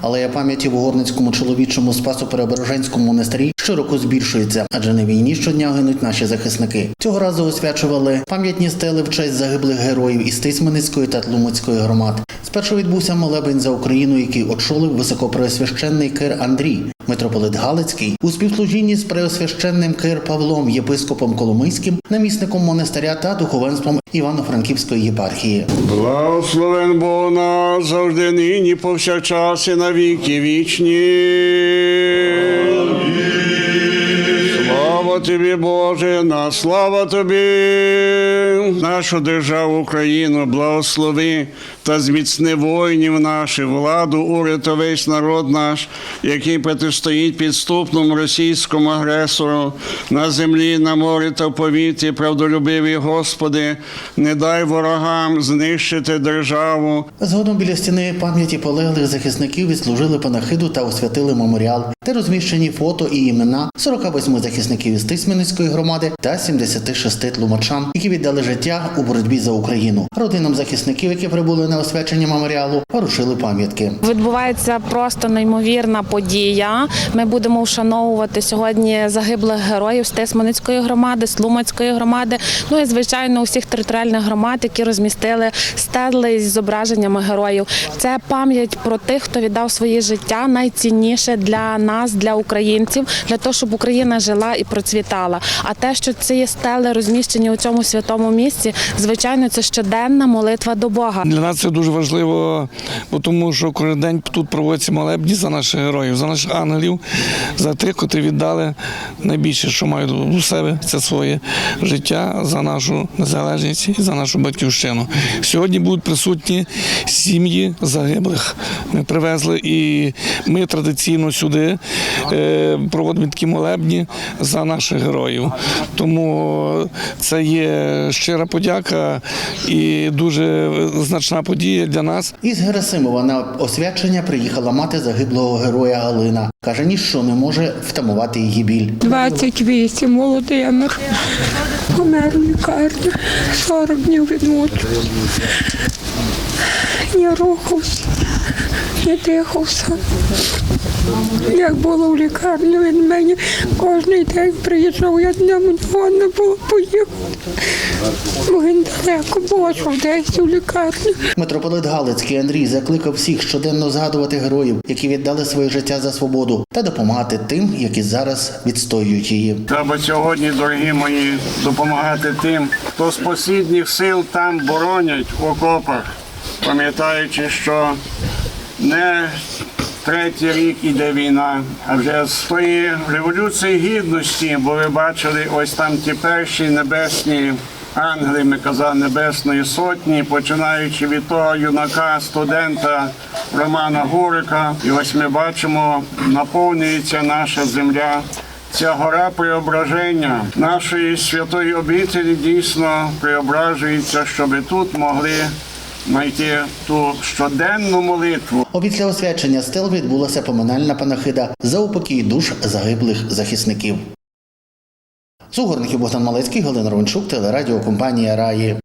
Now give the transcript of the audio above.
Алея пам'яті в Угорницькому чоловічому Спасо-Преображенському монастирі щороку збільшується, адже на війні щодня гинуть наші захисники. Цього разу освячували пам'ятні стели в честь загиблих героїв із Тисменницької та Тлумацької громад. Спершу відбувся молебень за Україну, який очолив високопреосвященний кир Андрій, митрополит Галицький, у співслужінні з преосвященним кир Павлом, єпископом Коломийським, намісником монастиря та духовенством Івано-Франківської єпархії. Благословен Бог наш завжди нині, повсякчас і на віки вічні. Слава тобі, Боже, на слава тобі, нашу державу Україну, благослови та зміцни воїнів наших, владу, уряд весь народ наш, який протистоїть підступному російському агресору на землі, на морі та в повітрі, правдолюбиві Господи, не дай ворогам знищити державу, Згодом біля стіни пам'яті полеглих захисників відслужили панахиду та освятили меморіал, де розміщені фото і імена 48 захисників із Тисменницької громади та 76 тлумачан, які віддали життя у боротьбі за Україну. Родинам захисників, які прибули на освячення меморіалу, порушили пам'ятки. Відбувається просто неймовірна подія. Ми будемо вшановувати сьогодні загиблих героїв з Тисманицької громади, Слумацької громади. Ну і звичайно усіх територіальних громад, які розмістили стели з зображеннями героїв. Це пам'ять про тих, хто віддав своє життя найцінніше для нас, для українців, для того, щоб Україна жила і процвітала. А те, що ці стели розміщені у цьому святому місці, звичайно, це щоденна молитва до Бога. Для нас це дуже важливо, бо тому що кожен день тут проводяться молебні за наших героїв, за наших ангелів, за тих, котрі віддали найбільше, що мають у себе, це своє життя за нашу незалежність і за нашу батьківщину. Сьогодні будуть присутні сім'ї загиблих. Ми привезли і ми традиційно сюди е, проводимо такі молебні за наших героїв. Тому це є щира подяка і дуже значна подія для нас. Із Герасимова на освячення приїхала мати загиблого героя Галина. Каже, ніщо не може втамувати її біль. 28 Володимир. Помер в лікарні. 40 днів відмочу. Не рухався, не дихався. Як було в лікарні, він мені кожен день приїжджав, я днем не було поїхати. Він далеко був, що десь у лікарні. Митрополит Галицький Андрій закликав всіх щоденно згадувати героїв, які віддали своє життя за свободу, та допомагати тим, які зараз відстоюють її. Треба сьогодні, дорогі мої, допомагати тим, хто з посідніх сил там боронять в окопах, пам'ятаючи, що не третій рік іде війна, а вже з тої революції гідності, бо ви бачили ось там ті перші небесні. Ангели, ми казали, Небесної Сотні, починаючи від того юнака, студента Романа Гурика. І ось ми бачимо, наповнюється наша земля Ця гора преображення нашої святої обителі дійсно преображується, щоб тут могли знайти ту щоденну молитву. Опісля освячення стел відбулася поминальна панахида за упокій душ загиблих захисників. З Богдан Малецький, Галина Рончук, телерадіокомпанія Раї.